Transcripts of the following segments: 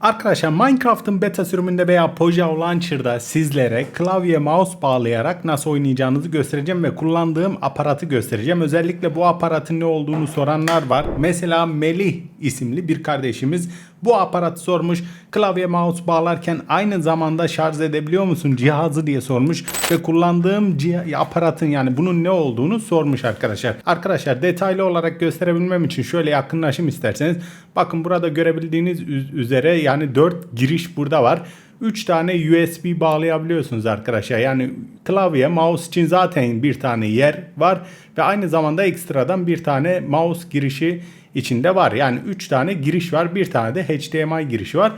Arkadaşlar Minecraft'ın beta sürümünde veya Pojao Launcher'da sizlere klavye mouse bağlayarak nasıl oynayacağınızı göstereceğim ve kullandığım aparatı göstereceğim. Özellikle bu aparatın ne olduğunu soranlar var. Mesela Melih isimli bir kardeşimiz bu aparatı sormuş. Klavye mouse bağlarken aynı zamanda şarj edebiliyor musun cihazı diye sormuş ve kullandığım aparatın yani bunun ne olduğunu sormuş arkadaşlar. Arkadaşlar detaylı olarak gösterebilmem için şöyle yakınlaşım isterseniz. Bakın burada görebildiğiniz üz- üzere yani 4 giriş burada var. 3 tane USB bağlayabiliyorsunuz arkadaşlar. Yani klavye, mouse için zaten bir tane yer var ve aynı zamanda ekstradan bir tane mouse girişi içinde var. Yani 3 tane giriş var. Bir tane de HDMI girişi var.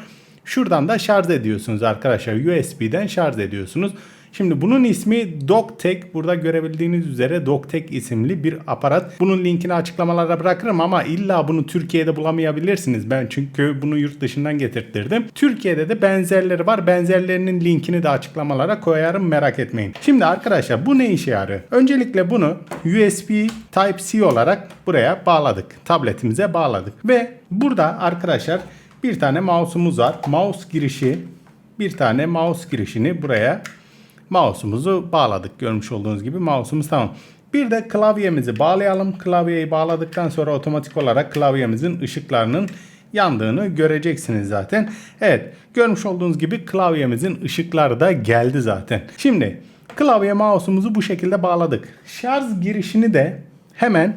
Şuradan da şarj ediyorsunuz arkadaşlar. USB'den şarj ediyorsunuz. Şimdi bunun ismi Doctech. Burada görebildiğiniz üzere Doctech isimli bir aparat. Bunun linkini açıklamalara bırakırım ama illa bunu Türkiye'de bulamayabilirsiniz. Ben çünkü bunu yurt dışından getirttirdim. Türkiye'de de benzerleri var. Benzerlerinin linkini de açıklamalara koyarım merak etmeyin. Şimdi arkadaşlar bu ne işe yarıyor? Öncelikle bunu USB Type-C olarak buraya bağladık. Tabletimize bağladık. Ve burada arkadaşlar bir tane mouse'umuz var. Mouse girişi bir tane mouse girişini buraya mouse'umuzu bağladık. Görmüş olduğunuz gibi mouse'umuz tamam. Bir de klavyemizi bağlayalım. Klavyeyi bağladıktan sonra otomatik olarak klavyemizin ışıklarının yandığını göreceksiniz zaten. Evet görmüş olduğunuz gibi klavyemizin ışıkları da geldi zaten. Şimdi klavye mouse'umuzu bu şekilde bağladık. Şarj girişini de hemen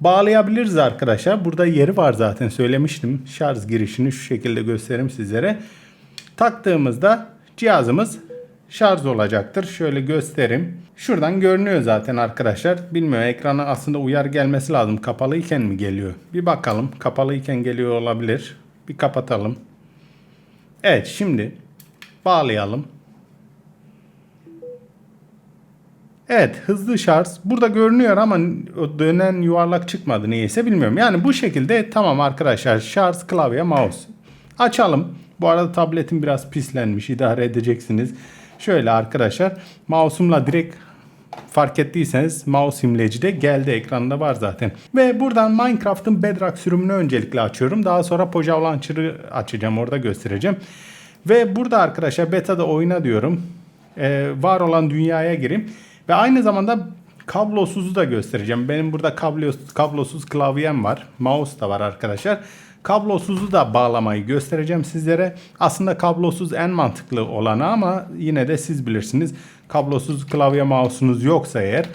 bağlayabiliriz arkadaşlar. Burada yeri var zaten söylemiştim. Şarj girişini şu şekilde göstereyim sizlere. Taktığımızda cihazımız şarj olacaktır. Şöyle göstereyim. Şuradan görünüyor zaten arkadaşlar. Bilmiyorum ekrana aslında uyar gelmesi lazım. Kapalıyken mi geliyor? Bir bakalım. Kapalıyken geliyor olabilir. Bir kapatalım. Evet şimdi bağlayalım. Evet hızlı şarj. Burada görünüyor ama dönen yuvarlak çıkmadı niyeyse bilmiyorum. Yani bu şekilde tamam arkadaşlar şarj klavye mouse. Açalım. Bu arada tabletim biraz pislenmiş idare edeceksiniz. Şöyle arkadaşlar mouse'umla direkt fark ettiyseniz mouse imleci de geldi ekranda var zaten. Ve buradan Minecraft'ın Bedrock sürümünü öncelikle açıyorum. Daha sonra Pojao Launcher'ı açacağım orada göstereceğim. Ve burada arkadaşlar beta'da oyna diyorum. Ee, var olan dünyaya gireyim. Ve aynı zamanda kablosuzu da göstereceğim. Benim burada kablosuz, kablosuz klavyem var. Mouse da var arkadaşlar. Kablosuzu da bağlamayı göstereceğim sizlere. Aslında kablosuz en mantıklı olanı ama yine de siz bilirsiniz. Kablosuz klavye mouse'unuz yoksa eğer.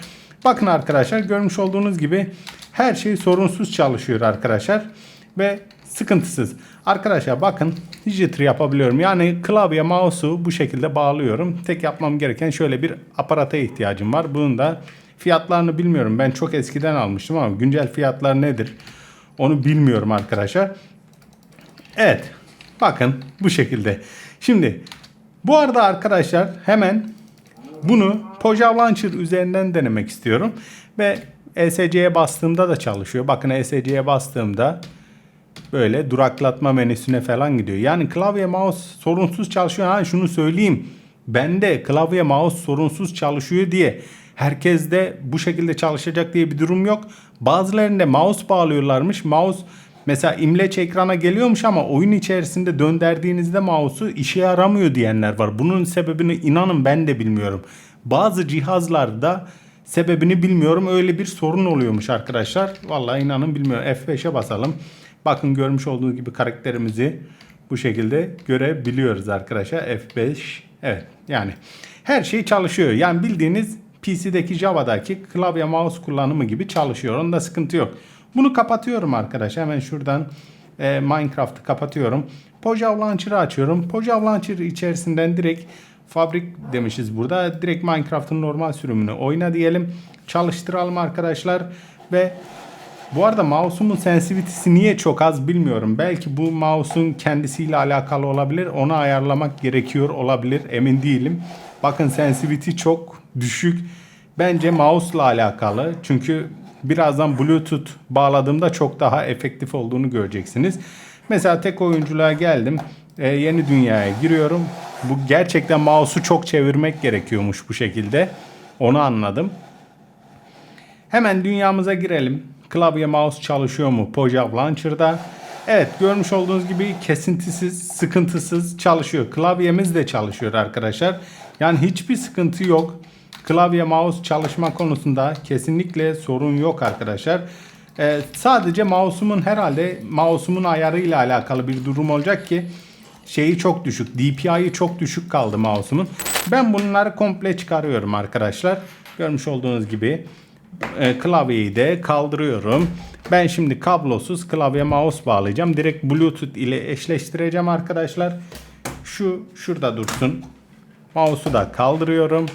Bakın arkadaşlar görmüş olduğunuz gibi her şey sorunsuz çalışıyor arkadaşlar. Ve sıkıntısız. Arkadaşlar bakın jitter yapabiliyorum. Yani klavye mouse'u bu şekilde bağlıyorum. Tek yapmam gereken şöyle bir aparata ihtiyacım var. Bunun da fiyatlarını bilmiyorum. Ben çok eskiden almıştım ama güncel fiyatlar nedir? Onu bilmiyorum arkadaşlar. Evet. Bakın bu şekilde. Şimdi bu arada arkadaşlar hemen bunu Pojao Launcher üzerinden denemek istiyorum. Ve ESC'ye bastığımda da çalışıyor. Bakın ESC'ye bastığımda böyle duraklatma menüsüne falan gidiyor. Yani klavye mouse sorunsuz çalışıyor. Ha şunu söyleyeyim. Bende klavye mouse sorunsuz çalışıyor diye herkes de bu şekilde çalışacak diye bir durum yok. Bazılarında mouse bağlıyorlarmış. Mouse mesela imleç ekrana geliyormuş ama oyun içerisinde döndürdüğünüzde mouse'u işe yaramıyor diyenler var. Bunun sebebini inanın ben de bilmiyorum. Bazı cihazlarda sebebini bilmiyorum. Öyle bir sorun oluyormuş arkadaşlar. Vallahi inanın bilmiyorum. F5'e basalım. Bakın görmüş olduğunuz gibi karakterimizi bu şekilde görebiliyoruz arkadaşlar. F5 evet yani her şey çalışıyor. Yani bildiğiniz PC'deki Java'daki klavye mouse kullanımı gibi çalışıyor. Onda sıkıntı yok. Bunu kapatıyorum arkadaşlar. Hemen şuradan e, Minecraft'ı kapatıyorum. Pojao Launcher'ı açıyorum. Pojao Launcher içerisinden direkt fabrik demişiz burada. Direkt Minecraft'ın normal sürümünü oyna diyelim. Çalıştıralım arkadaşlar. Ve bu arada mouse'umun sensitivity'si niye çok az bilmiyorum. Belki bu mouse'un kendisiyle alakalı olabilir. Onu ayarlamak gerekiyor olabilir. Emin değilim. Bakın sensitivity çok düşük. Bence mouse'la alakalı. Çünkü birazdan Bluetooth bağladığımda çok daha efektif olduğunu göreceksiniz. Mesela tek oyunculuğa geldim. Ee, yeni dünyaya giriyorum. Bu gerçekten mouse'u çok çevirmek gerekiyormuş bu şekilde. Onu anladım. Hemen dünyamıza girelim. Klavye mouse çalışıyor mu Pojao Launcher'da? Evet görmüş olduğunuz gibi kesintisiz, sıkıntısız çalışıyor. Klavyemiz de çalışıyor arkadaşlar. Yani hiçbir sıkıntı yok. Klavye mouse çalışma konusunda kesinlikle sorun yok arkadaşlar. Ee, sadece mouse'umun herhalde mouse'umun ayarıyla alakalı bir durum olacak ki şeyi çok düşük. DPI'yi çok düşük kaldı mouse'umun. Ben bunları komple çıkarıyorum arkadaşlar. Görmüş olduğunuz gibi e, klavyeyi de kaldırıyorum. Ben şimdi kablosuz klavye mouse bağlayacağım. Direkt Bluetooth ile eşleştireceğim arkadaşlar. Şu şurada dursun. Mouse'u da kaldırıyorum.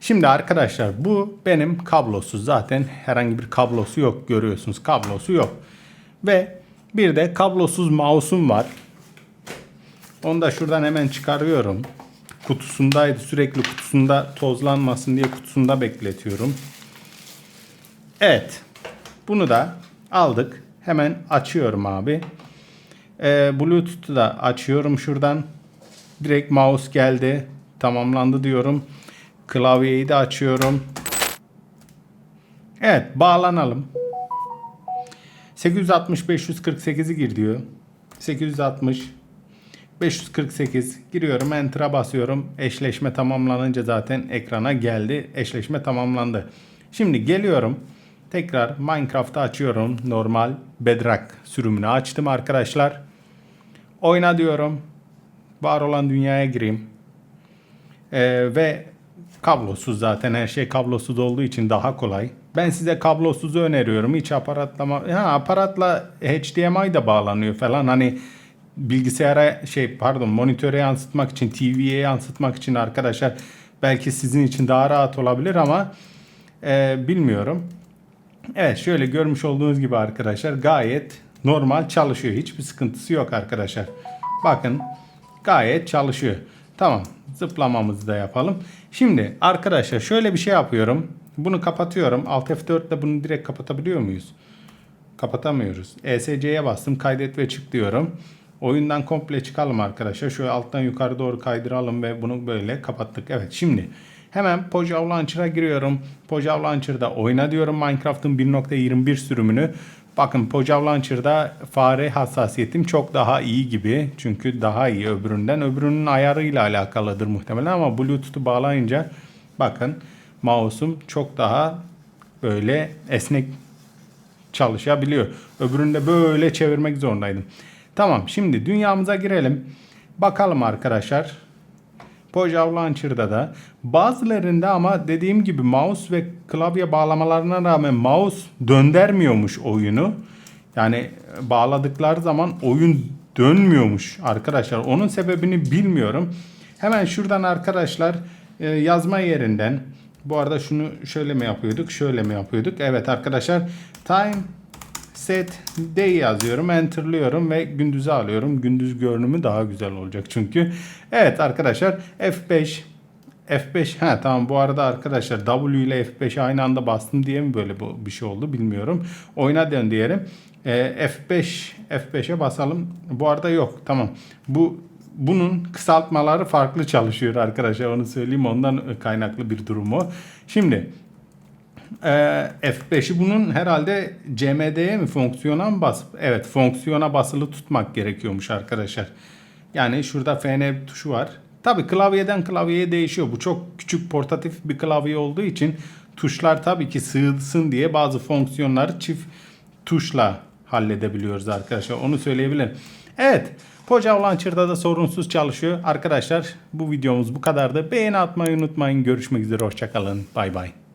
Şimdi arkadaşlar bu benim kablosuz zaten herhangi bir kablosu yok görüyorsunuz kablosu yok. Ve bir de kablosuz mouse'um var. Onu da şuradan hemen çıkarıyorum. Kutusundaydı sürekli kutusunda tozlanmasın diye kutusunda bekletiyorum. Evet. Bunu da aldık. Hemen açıyorum abi. Ee, Bluetooth'u da açıyorum şuradan. Direkt mouse geldi. Tamamlandı diyorum. Klavyeyi de açıyorum. Evet bağlanalım. 860 548'i gir diyor. 860 548 giriyorum enter'a basıyorum. Eşleşme tamamlanınca zaten ekrana geldi. Eşleşme tamamlandı. Şimdi geliyorum. Tekrar Minecraft'ı açıyorum. Normal Bedrock sürümünü açtım arkadaşlar. Oyna diyorum. Var olan dünyaya gireyim. Ee, ve kablosuz zaten her şey kablosuz olduğu için daha kolay. Ben size kablosuzu öneriyorum. Hiç aparatlama ha aparatla HDMI de bağlanıyor falan. Hani bilgisayara şey pardon monitöre yansıtmak için, TV'ye yansıtmak için arkadaşlar belki sizin için daha rahat olabilir ama e, bilmiyorum. Evet şöyle görmüş olduğunuz gibi arkadaşlar gayet normal çalışıyor. Hiçbir sıkıntısı yok arkadaşlar. Bakın gayet çalışıyor. Tamam zıplamamızı da yapalım. Şimdi arkadaşlar şöyle bir şey yapıyorum. Bunu kapatıyorum. Alt F4 ile bunu direkt kapatabiliyor muyuz? Kapatamıyoruz. ESC'ye bastım. Kaydet ve çık diyorum. Oyundan komple çıkalım arkadaşlar. Şöyle alttan yukarı doğru kaydıralım ve bunu böyle kapattık. Evet şimdi hemen Pojav Launcher'a giriyorum. Pojav Launcher'da oyna diyorum Minecraft'ın 1.21 sürümünü. Bakın Pojav Launcher'da fare hassasiyetim çok daha iyi gibi. Çünkü daha iyi öbüründen. Öbürünün ayarıyla alakalıdır muhtemelen ama Bluetooth'u bağlayınca bakın mouse'um çok daha böyle esnek çalışabiliyor. Öbüründe böyle çevirmek zorundaydım. Tamam şimdi dünyamıza girelim. Bakalım arkadaşlar. Pojav Launcher'da da bazılarında ama dediğim gibi mouse ve klavye bağlamalarına rağmen mouse döndürmüyormuş oyunu. Yani bağladıkları zaman oyun dönmüyormuş arkadaşlar. Onun sebebini bilmiyorum. Hemen şuradan arkadaşlar e, yazma yerinden bu arada şunu şöyle mi yapıyorduk? Şöyle mi yapıyorduk? Evet arkadaşlar time set day yazıyorum. Enter'lıyorum ve gündüzü alıyorum. Gündüz görünümü daha güzel olacak çünkü. Evet arkadaşlar F5 F5 ha tamam bu arada arkadaşlar W ile F5 aynı anda bastım diye mi böyle bu, bir şey oldu bilmiyorum. Oyuna dön diyelim. E, F5 F5'e basalım. Bu arada yok tamam. Bu bunun kısaltmaları farklı çalışıyor arkadaşlar onu söyleyeyim ondan kaynaklı bir durum o. Şimdi e, F5'i bunun herhalde CMD'ye mi fonksiyona mı bas? Evet fonksiyona basılı tutmak gerekiyormuş arkadaşlar. Yani şurada FN tuşu var. Tabi klavyeden klavyeye değişiyor. Bu çok küçük portatif bir klavye olduğu için tuşlar tabii ki sığsın diye bazı fonksiyonları çift tuşla halledebiliyoruz arkadaşlar. Onu söyleyebilirim. Evet. Pojav Launcher'da da sorunsuz çalışıyor. Arkadaşlar bu videomuz bu kadardı. Beğeni atmayı unutmayın. Görüşmek üzere. Hoşçakalın. Bay bay.